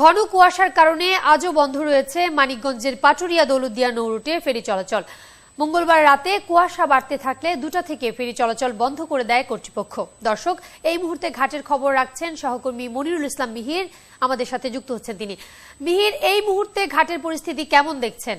ঘন কুয়াশার কারণে আজও বন্ধ রয়েছে মানিকগঞ্জের পাটুরিয়া দৌলুদিয়া নৌরুটে ফেরি চলাচল। মঙ্গলবার রাতে কুয়াশা বাড়তে থাকলে দুটা থেকে ফেরি চলাচল বন্ধ করে দেয় কর্তৃপক্ষ। দর্শক, এই মুহূর্তে ঘাটের খবর রাখছেন সহকর্মী মনিরুল ইসলাম মিহির। আমাদের সাথে যুক্ত হচ্ছেন তিনি। মিহির, এই মুহূর্তে ঘাটের পরিস্থিতি কেমন দেখছেন?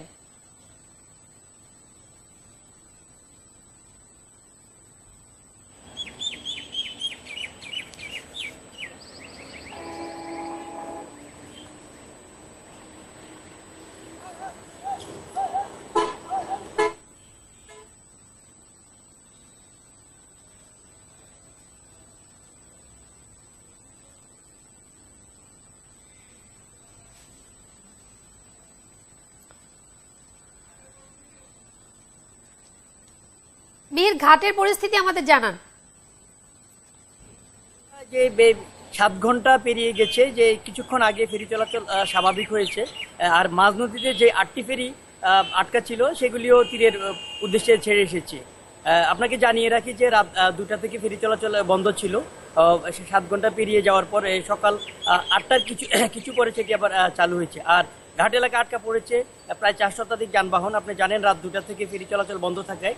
মিহির ঘাটের পরিস্থিতি আমাদের জানান। যে সাত ঘণ্টা পেরিয়ে গেছে, যে কিছুক্ষণ আগে ফেরি চলাচল স্বাভাবিক হয়েছে। আর মাঝ নদীতে যে আটটি ফেরি আটকা ছিল, সেগুলিও তীরের উদ্দেশ্যে ছেড়ে এসেছে। আপনাকে জানিয়ে রাখি যে রাত দুটা থেকে ফেরি চলাচল বন্ধ ছিল। সাত ঘণ্টা পেরিয়ে যাওয়ার পর সকাল আটটার কিছু কিছু পরে সেটি আবার চালু হয়েছে। আর ঘাট এলাকা আটকা পড়েছে। প্রায় চার শতাধিক যানবাহন আপনি জানেন রাত দুটা থেকে ফেরি চলাচল বন্ধ থাকায়।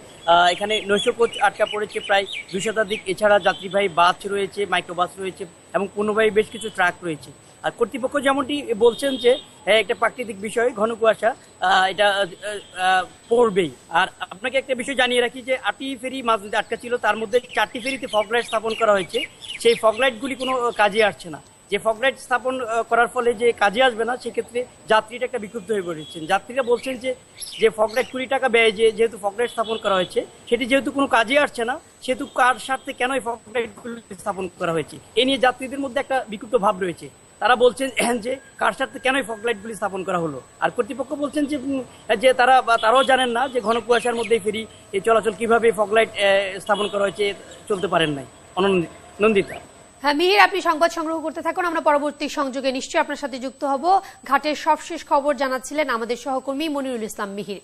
এখানে নৈশ কোচ আটকা পড়েছে প্রায় দুই শতাধিক। এছাড়া যাত্রীবাহী বাস রয়েছে মাইক্রোবাস রয়েছে এবং পণ্যবাহী বেশ কিছু ট্রাক রয়েছে। আর কর্তৃপক্ষ যেমনটি বলছেন যে হ্যাঁ, একটা প্রাকৃতিক বিষয় ঘন কুয়াশা এটা পড়বেই। আর আপনাকে একটা বিষয় জানিয়ে রাখি যে আটটি ফেরি মাঝ আটকা ছিল তার মধ্যে চারটি ফেরিতে ফগলাইট স্থাপন করা হয়েছে। সেই ফগলাইটগুলি কোনো কাজে আসছে না। যে ফগলাইট স্থাপন করার ফলে যে কাজে আসবে না, সেক্ষেত্রে যাত্রীরা একটা বিক্ষুব্ধ হয়ে পড়েছেন। যাত্রীরা বলছেন যে যে ফগলাইট কুড়ি টাকা ব্যয় যে যেহেতু ফগলাইট স্থাপন করা হয়েছে, সেটি যেহেতু কোনো কাজে আসছে না, সেহেতু কার স্বার্থে কেন এই ফগলাইটগুলি স্থাপন করা হয়েছে? এ নিয়ে যাত্রীদের মধ্যে একটা বিক্ষুব্ধ ভাব রয়েছে। তারা বলছেন যে, কার স্বার্থে কেন এই ফগলাইটগুলি স্থাপন করা হলো? আর কর্তৃপক্ষ বলছেন যে যে তারা তারাও জানেন না যে ঘন কুয়াশার মধ্যে ফেরি এই চলাচল কীভাবে ফগলাইট স্থাপন করা হয়েছে, চলতে পারেন নাই। অনন্দিতা হ্যাঁ মিহির, আপনি সংবাদ সংগ্রহ করতে থাকুন। আমরা পরবর্তী সংযোগে নিশ্চয়ই আপনার সাথে যুক্ত হব। ঘাটের সবশেষ খবর জানাচ্ছিলেন আমাদের সহকর্মী মনিরুল ইসলাম মিহির।